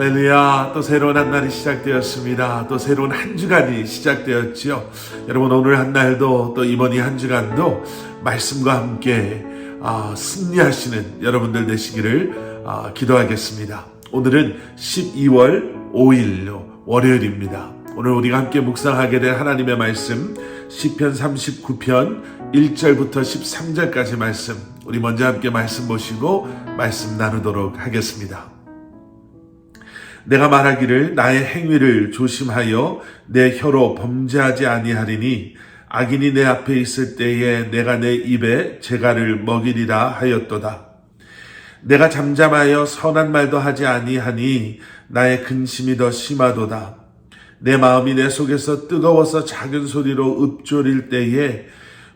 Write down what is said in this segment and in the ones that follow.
할렐루야. 또 새로운 한 날이 시작되었습니다. 또 새로운 한 주간이 시작되었지요. 여러분 오늘 한 날도 또 이번 이 한 주간도 말씀과 함께 아, 승리하시는 여러분들 되시기를 아, 기도하겠습니다. 오늘은 12월 5일 월요일입니다. 오늘 우리가 함께 묵상하게 될 하나님의 말씀 시편 39편 1절부터 13절까지 말씀 우리 먼저 함께 말씀 보시고 말씀 나누도록 하겠습니다. 내가 말하기를 나의 행위를 조심하여 내 혀로 범죄하지 아니하리니 악인이 내 앞에 있을 때에 내가 내 입에 재갈을 먹이리라 하였도다. 내가 잠잠하여 선한 말도 하지 아니하니 나의 근심이 더 심하도다. 내 마음이 내 속에서 뜨거워서 작은 소리로 읊조릴 때에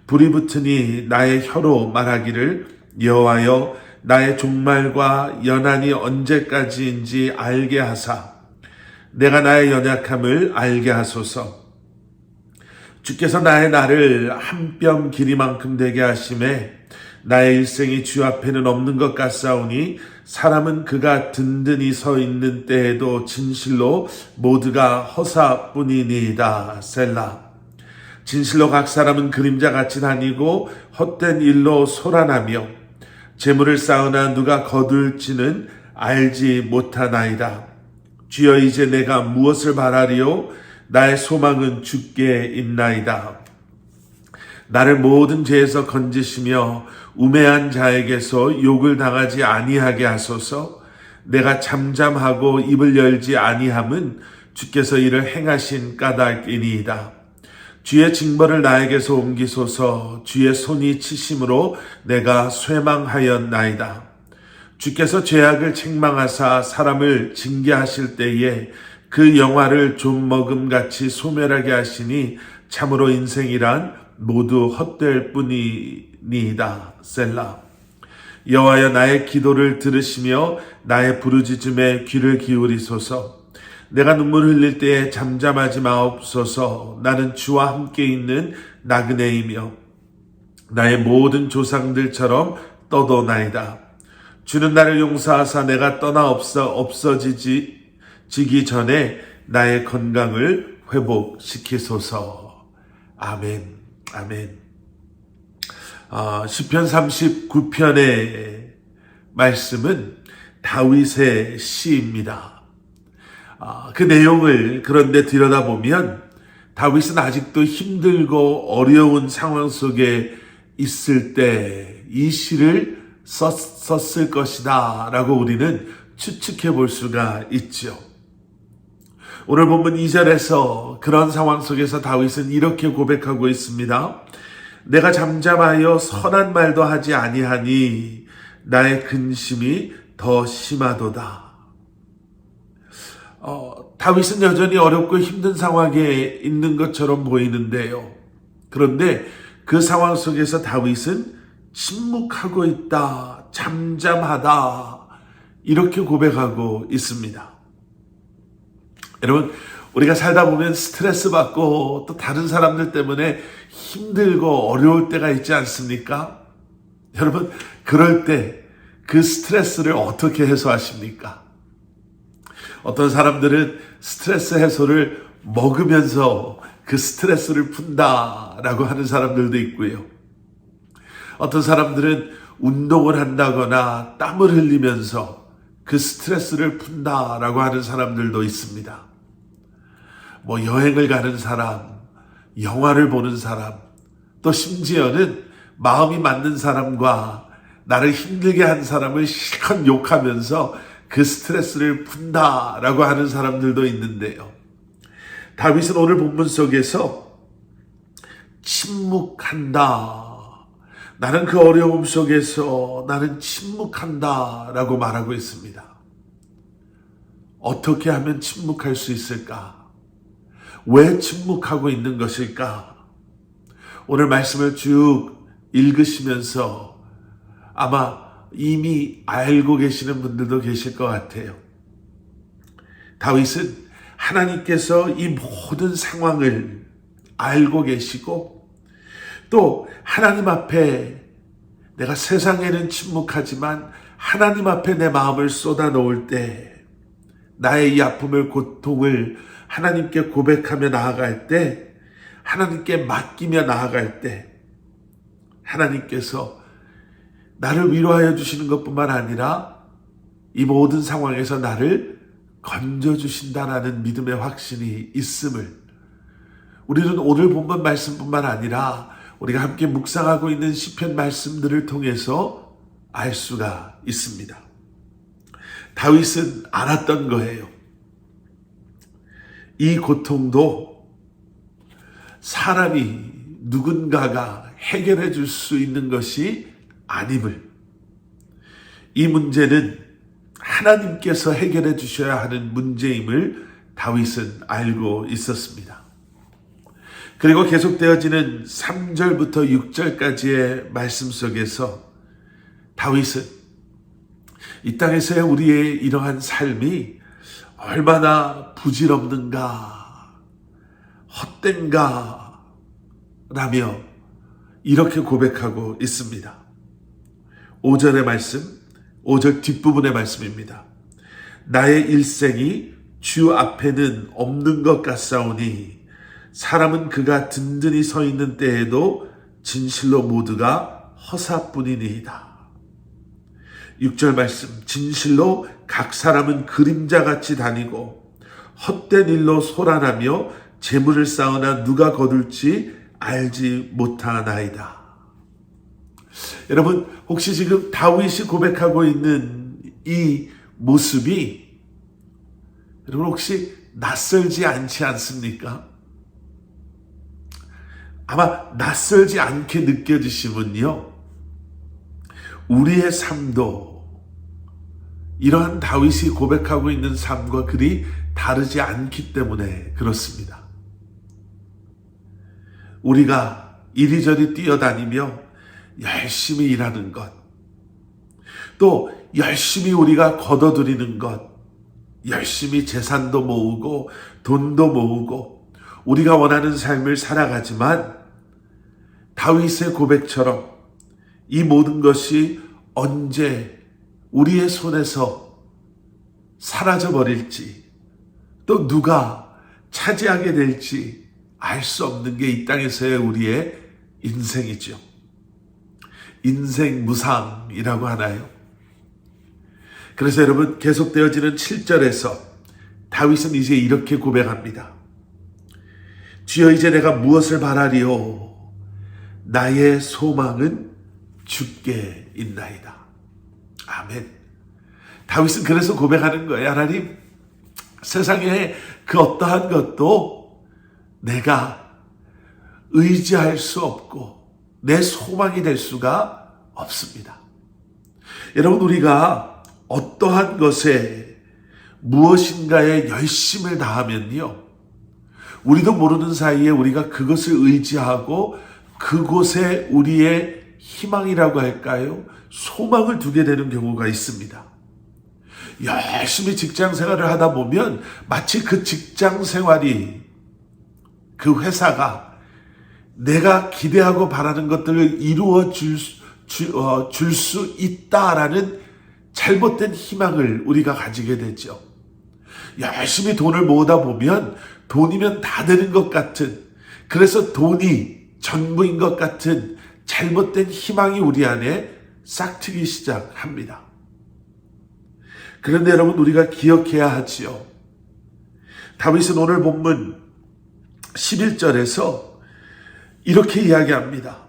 불이 붙으니 나의 혀로 말하기를 여호와여 나의 종말과 연한이 언제까지인지 알게 하사. 내가 나의 연약함을 알게 하소서. 주께서 나의 날을 한뼘 길이만큼 되게 하심에 나의 일생이 주 앞에는 없는 것 같사오니 사람은 그가 든든히 서 있는 때에도 진실로 모두가 허사뿐이니이다. 셀라. 진실로 각 사람은 그림자 같이 다니고 헛된 일로 소란하며 재물을 쌓으나 누가 거둘지는 알지 못하나이다. 주여 이제 내가 무엇을 바라리요? 나의 소망은 주께 있나이다. 나를 모든 죄에서 건지시며 우매한 자에게서 욕을 당하지 아니하게 하소서. 내가 잠잠하고 입을 열지 아니함은 주께서 이를 행하신 까닭이니이다. 주의 징벌을 나에게서 옮기소서 주의 손이 치심으로 내가 쇠망하였나이다. 주께서 죄악을 책망하사 사람을 징계하실 때에 그 영화를 좀 먹음같이 소멸하게 하시니 참으로 인생이란 모두 헛될 뿐이니이다. 셀라. 여호와여 나의 기도를 들으시며 나의 부르짖음에 귀를 기울이소서. 내가 눈물 흘릴 때에 잠잠하지 마옵소서. 나는 주와 함께 있는 나그네이며 나의 모든 조상들처럼 떠도나이다. 주는 나를 용서하사 내가 떠나 없어 없어지지 지기 전에 나의 건강을 회복시키소서. 아멘. 아멘. 아, 시편 39편의 말씀은 다윗의 시입니다. 아, 그 내용을 그런데 들여다보면 다윗은 아직도 힘들고 어려운 상황 속에 있을 때 이 시를 썼, 썼을 것이다 라고 우리는 추측해 볼 수가 있죠. 오늘 본문 2절에서 그런 상황 속에서 다윗은 이렇게 고백하고 있습니다. 내가 잠잠하여 선한 말도 하지 아니하니 나의 근심이 더 심하도다. 어, 다윗은 여전히 어렵고 힘든 상황에 있는 것처럼 보이는데요. 그런데 그 상황 속에서 다윗은 침묵하고 있다, 잠잠하다, 이렇게 고백하고 있습니다. 여러분, 우리가 살다 보면 스트레스 받고 또 다른 사람들 때문에 힘들고 어려울 때가 있지 않습니까? 여러분, 그럴 때 그 스트레스를 어떻게 해소하십니까? 어떤 사람들은 스트레스 해소를 먹으면서 그 스트레스를 푼다라고 하는 사람들도 있고요. 어떤 사람들은 운동을 한다거나 땀을 흘리면서 그 스트레스를 푼다라고 하는 사람들도 있습니다. 뭐 여행을 가는 사람, 영화를 보는 사람, 또 심지어는 마음이 맞는 사람과 나를 힘들게 한 사람을 실컷 욕하면서 그 스트레스를 푼다라고 하는 사람들도 있는데요. 다윗은 오늘 본문 속에서 침묵한다. 나는 그 어려움 속에서 나는 침묵한다 라고 말하고 있습니다. 어떻게 하면 침묵할 수 있을까? 왜 침묵하고 있는 것일까? 오늘 말씀을 쭉 읽으시면서 아마 이미 알고 계시는 분들도 계실 것 같아요. 다윗은 하나님께서 이 모든 상황을 알고 계시고 또 하나님 앞에 내가 세상에는 침묵하지만 하나님 앞에 내 마음을 쏟아 놓을 때 나의 이 아픔을 고통을 하나님께 고백하며 나아갈 때 하나님께 맡기며 나아갈 때 하나님께서 나를 위로하여 주시는 것뿐만 아니라 이 모든 상황에서 나를 건져 주신다라는 믿음의 확신이 있음을 우리는 오늘 본문 말씀뿐만 아니라 우리가 함께 묵상하고 있는 시편 말씀들을 통해서 알 수가 있습니다. 다윗은 알았던 거예요. 이 고통도 사람이 누군가가 해결해 줄 수 있는 것이 아님을 이 문제는 하나님께서 해결해 주셔야 하는 문제임을 다윗은 알고 있었습니다. 그리고 계속되어지는 3절부터 6절까지의 말씀 속에서 다윗은 이 땅에서의 우리의 이러한 삶이 얼마나 부질없는가, 헛된가, 라며 이렇게 고백하고 있습니다. 5절의 말씀, 5절 뒷부분의 말씀입니다. 나의 일생이 주 앞에는 없는 것 같사오니 사람은 그가 든든히 서 있는 때에도 진실로 모두가 허사뿐이니이다. 6절 말씀 진실로 각 사람은 그림자같이 다니고 헛된 일로 소란하며 재물을 쌓으나 누가 거둘지 알지 못하나이다. 여러분 혹시 지금 다윗이 고백하고 있는 이 모습이 여러분 혹시 낯설지 않지 않습니까? 아마 낯설지 않게 느껴지시면요. 우리의 삶도 이러한 다윗이 고백하고 있는 삶과 그리 다르지 않기 때문에 그렇습니다. 우리가 이리저리 뛰어다니며 열심히 일하는 것, 또 열심히 우리가 걷어들이는 것, 열심히 재산도 모으고 돈도 모으고 우리가 원하는 삶을 살아가지만 다윗의 고백처럼 이 모든 것이 언제 우리의 손에서 사라져 버릴지 또 누가 차지하게 될지 알 수 없는 게 이 땅에서의 우리의 인생이죠. 인생 무상이라고 하나요? 그래서 여러분 계속되어지는 7절에서 다윗은 이제 이렇게 고백합니다. 주여 이제 내가 무엇을 바라리오? 나의 소망은 주께 있나이다. 아멘. 다윗은 그래서 고백하는 거예요. 하나님, 세상에 그 어떠한 것도 내가 의지할 수 없고 내 소망이 될 수가 없습니다. 여러분, 우리가 어떠한 것에 무엇인가에 열심을 다하면요. 우리도 모르는 사이에 우리가 그것을 의지하고 그곳에 우리의 희망이라고 할까요? 소망을 두게 되는 경우가 있습니다. 열심히 직장 생활을 하다 보면 마치 그 직장 생활이 그 회사가 내가 기대하고 바라는 것들을 이루어 줄, 줄, 어, 줄 수 있다라는 잘못된 희망을 우리가 가지게 되죠. 열심히 돈을 모으다 보면 돈이면 다 되는 것 같은 그래서 돈이 전부인 것 같은 잘못된 희망이 우리 안에 싹트기 시작합니다. 그런데 여러분 우리가 기억해야 하지요. 다윗은 오늘 본문 11절에서 이렇게 이야기합니다.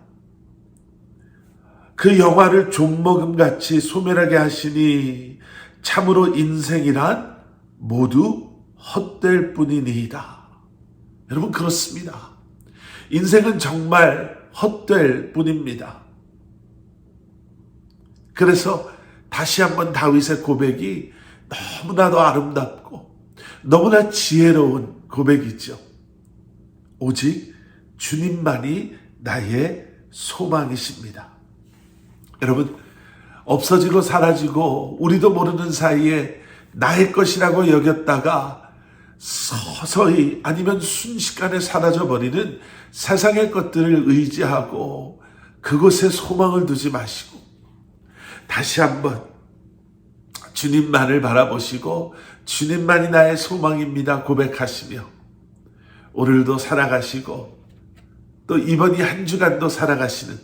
그 영화를 좀먹음 같이 소멸하게 하시니 참으로 인생이란 모두 헛될 뿐이니이다. 여러분 그렇습니다. 인생은 정말 헛될 뿐입니다. 그래서 다시 한번 다윗의 고백이 너무나도 아름답고 너무나 지혜로운 고백이죠. 오직 주님만이 나의 소망이십니다. 여러분, 없어지고 사라지고 우리도 모르는 사이에 나의 것이라고 여겼다가 서서히 아니면 순식간에 사라져버리는 세상의 것들을 의지하고 그곳에 소망을 두지 마시고 다시 한번 주님만을 바라보시고 주님만이 나의 소망입니다. 고백하시며 오늘도 살아가시고 또 이번 이 한 주간도 살아가시는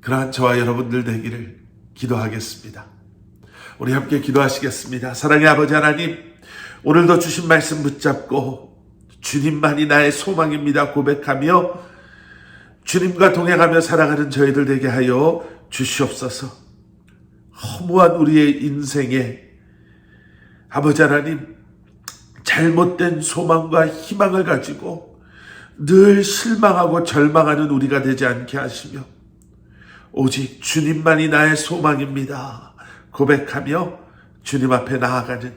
그러한 저와 여러분들 되기를 기도하겠습니다. 우리 함께 기도하시겠습니다. 사랑의 아버지 하나님, 오늘도 주신 말씀 붙잡고 주님만이 나의 소망입니다. 고백하며 주님과 동행하며 살아가는 저희들 되게 하여 주시옵소서. 허무한 우리의 인생에 아버지 하나님, 잘못된 소망과 희망을 가지고 늘 실망하고 절망하는 우리가 되지 않게 하시며 오직 주님만이 나의 소망입니다. 고백하며 주님 앞에 나아가는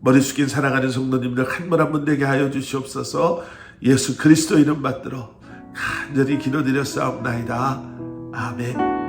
머리 숙인 사랑하는 성도님들 한분 한 분 되게 하여 주시옵소서 예수 그리스도 이름 받들어 간절히 기도드렸사옵나이다. 아멘.